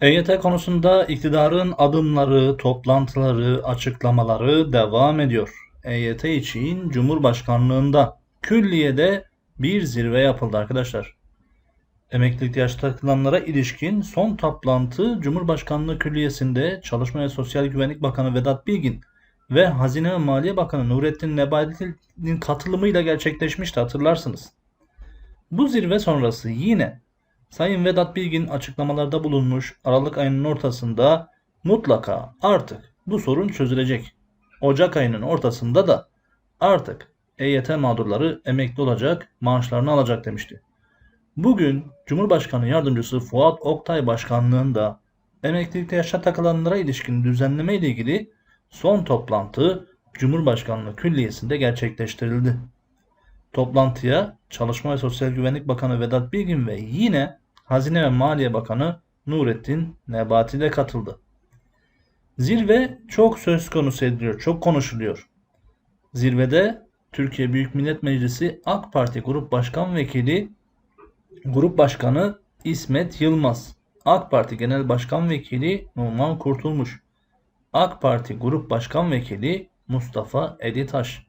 EYT konusunda iktidarın adımları, toplantıları, açıklamaları devam ediyor. EYT için Cumhurbaşkanlığında külliyede bir zirve yapıldı arkadaşlar. Emeklilik yaş takılanlara ilişkin son toplantı Cumhurbaşkanlığı Külliyesi'nde Çalışma ve Sosyal Güvenlik Bakanı Vedat Bilgin ve Hazine ve Maliye Bakanı Nurettin Nebati'nin katılımıyla gerçekleşmişti hatırlarsınız. Bu zirve sonrası yine Sayın Vedat Bilgin açıklamalarda bulunmuş Aralık ayının ortasında mutlaka artık bu sorun çözülecek. Ocak ayının ortasında da artık EYT mağdurları emekli olacak, maaşlarını alacak demişti. Bugün Cumhurbaşkanı Yardımcısı Fuat Oktay Başkanlığında emeklilikte yaşa takılanlara ilişkin düzenleme ile ilgili son toplantı Cumhurbaşkanlığı Külliyesi'nde gerçekleştirildi. Toplantıya Çalışma ve Sosyal Güvenlik Bakanı Vedat Bilgin ve yine Hazine ve Maliye Bakanı Nurettin Nebati de katıldı. Zirve çok söz konusu ediliyor, çok konuşuluyor. Zirvede Türkiye Büyük Millet Meclisi AK Parti Grup Başkan Vekili Grup Başkanı İsmet Yılmaz, AK Parti Genel Başkan Vekili Numan Kurtulmuş, AK Parti Grup Başkan Vekili Mustafa Editaş,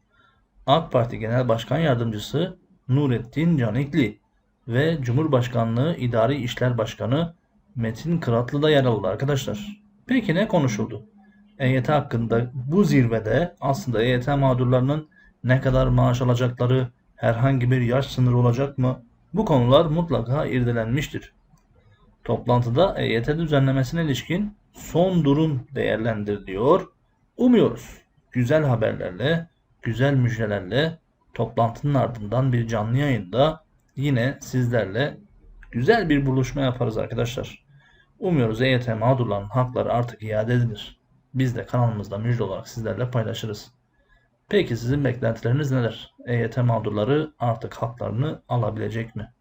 AK Parti Genel Başkan Yardımcısı Nurettin Canikli ve Cumhurbaşkanlığı İdari İşler Başkanı Metin Kıratlı da yer aldı arkadaşlar. Peki ne konuşuldu? EYT hakkında bu zirvede aslında EYT mağdurlarının ne kadar maaş alacakları, herhangi bir yaş sınırı olacak mı? Bu konular mutlaka irdelenmiştir. Toplantıda EYT düzenlemesine ilişkin son durum değerlendiriliyor. Umuyoruz güzel haberlerle, güzel müjdelerle toplantının ardından bir canlı yayında yine sizlerle güzel bir buluşma yaparız arkadaşlar. Umuyoruz EYT mağdurlarının hakları artık iade edilir. Biz de kanalımızda müjde olarak sizlerle paylaşırız. Peki sizin beklentileriniz neler? EYT mağdurları artık haklarını alabilecek mi?